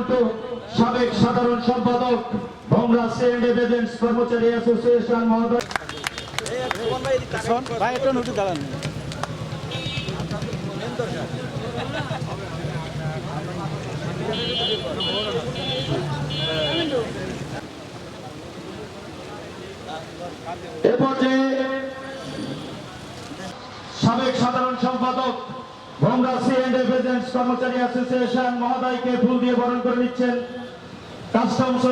মন্টু সাবেক সাধারণ সম্পাদক ভোমরা সেন্ড এভিডেন্স কর্মচারী অ্যাসোসিয়েশন মহোদয়। ভাই একটু দাঁড়ান। সাবেক সাধারণ সম্পাদক ভোমরা সি এন্ড এভিডেন্স কর্মচারী অ্যাসোসিয়েশন মহোদয়কে ফুল দিয়ে বরণ করে নিচ্ছেন কাস্টমস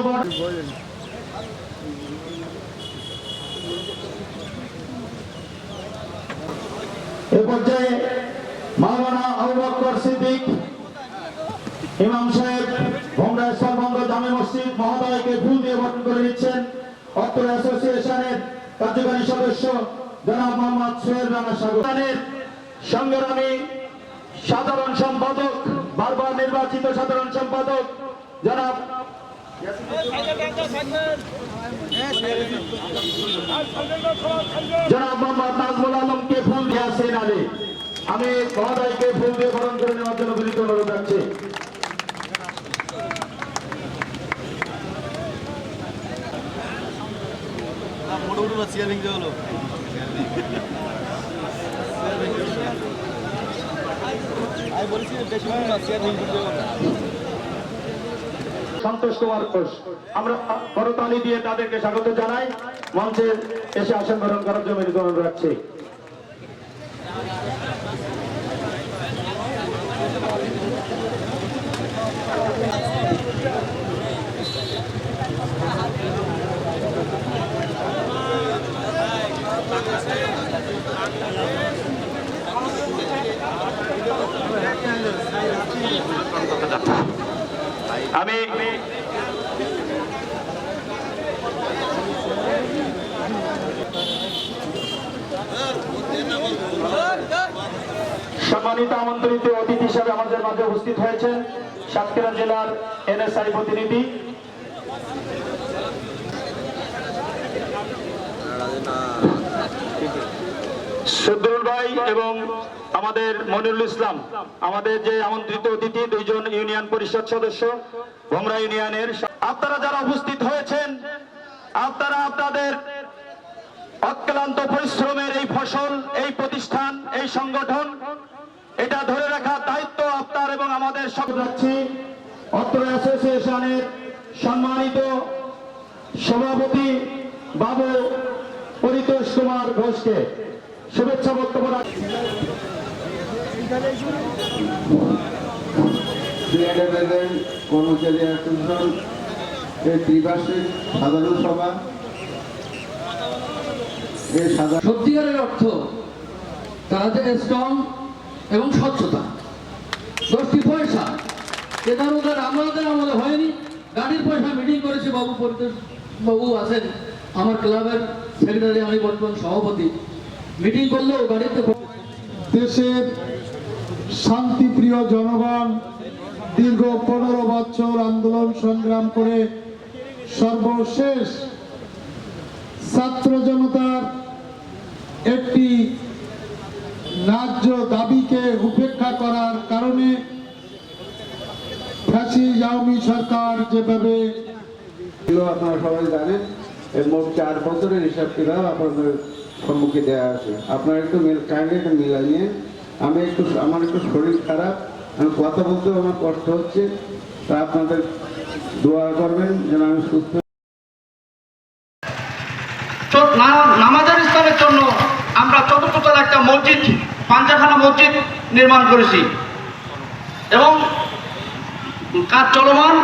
এ পর্যায়ে মাওলানা আবু বকর সিদ্দিক, ইমাম সাহেব ভোমরা সর্বঙ্গ জামে মসজিদ মহোদয়কে ফুল দিয়ে বরণ করে নিচ্ছেন। অত্র অ্যাসোসিয়েশনের কার্যকারী সদস্য জনাব মোহাম্মদ সোহেল রানা সাগরের সংগ্রামী সাধারণ সম্পাদক বারবার নির্বাচিত সাধারণ সম্পাদক নাজমুল আলমকে আমি করে নেওয়ার জন্য আমি বলেছি বেশি না চেয়ার ভেঙে হলো সন্তোষ কুমার ঘোষ, আমরা করতালি দিয়ে তাদেরকে স্বাগত জানাই। মঞ্চে এসে আসন গ্রহণ করার জন্য অনুরোধ রাখছি। আমি সম্মানিত আমন্ত্রিত অতিথি হিসাবে আমাদের মাঝে উপস্থিত হয়েছেন সাতক্ষীরা জেলার এনএসআই প্রতিনিধি। সদ্দুল ভাই এবং আমাদের মনিরুল ইসলাম, আমাদের যে আমন্ত্রিত অতিথি, দুইজন ইউনিয়ন পরিষদ সদস্য, ভোমরা ইউনিয়নের আপনারা যারা উপস্থিত হয়েছেন, আপনারা আপনাদের অক্লান্ত পরিশ্রমের এই ফসল, এই প্রতিষ্ঠান, এই সংগঠন, এটা ধরে রাখার দায়িত্ব আপনার এবং আমাদের সব রাখছি অত্র অ্যাসোসিয়েশনের সম্মানিত সভাপতি বাবু পরিতোষ কুমার ঘোষকে। শুভেচ্ছা বক্তব্য রাখছি কর্মচারী অ্যাসোসিয়েশন এর ত্রিবার্ষিক সাধারণ সভা। এই সাধারণ সত্যিকারের অর্থ তারা যে স্ট্রং এবং স্বচ্ছতা। দশটি পয়সা আমাদের আমলে হয়নি। গাড়ির পয়সা মিটিং করেছে বাবু বাবু আছেন। আমার ক্লাবের সেক্রেটারি আমি বর্তমান সভাপতি। মিটিং করলেও গাড়িতে দেশের শান্তিপ্রিয় জনগণ দীর্ঘ পনেরো বছর আন্দোলন সংগ্রাম করে সর্বশেষ ছাত্র জনতার একটি ন্যায্য দাবিকে উপেক্ষা করার কারণে ফ্যাসিস্ট আওয়ামী সরকার যেভাবে ছিল আপনারা সবাই জানেন এর মোট চার বছরের হিসাব কিতাব আপনাদের সম্মুখে দেওয়া আছে। আপনারা একটু মিল কাইন্ডলি একটু মিলাই নিয়ে, আমি একটু আমার একটু শরীর খারাপ, আমি কথা বলতেও আমার কষ্ট হচ্ছে। তা আপনাদের দোয়া করবেন যেন আমি সুস্থ নামাজের স্থানের জন্য আমরা চতুর্থতলা একটা মসজিদ, পাঞ্জাখানা মসজিদ নির্মাণ করেছি। এবং কাজ চলমান।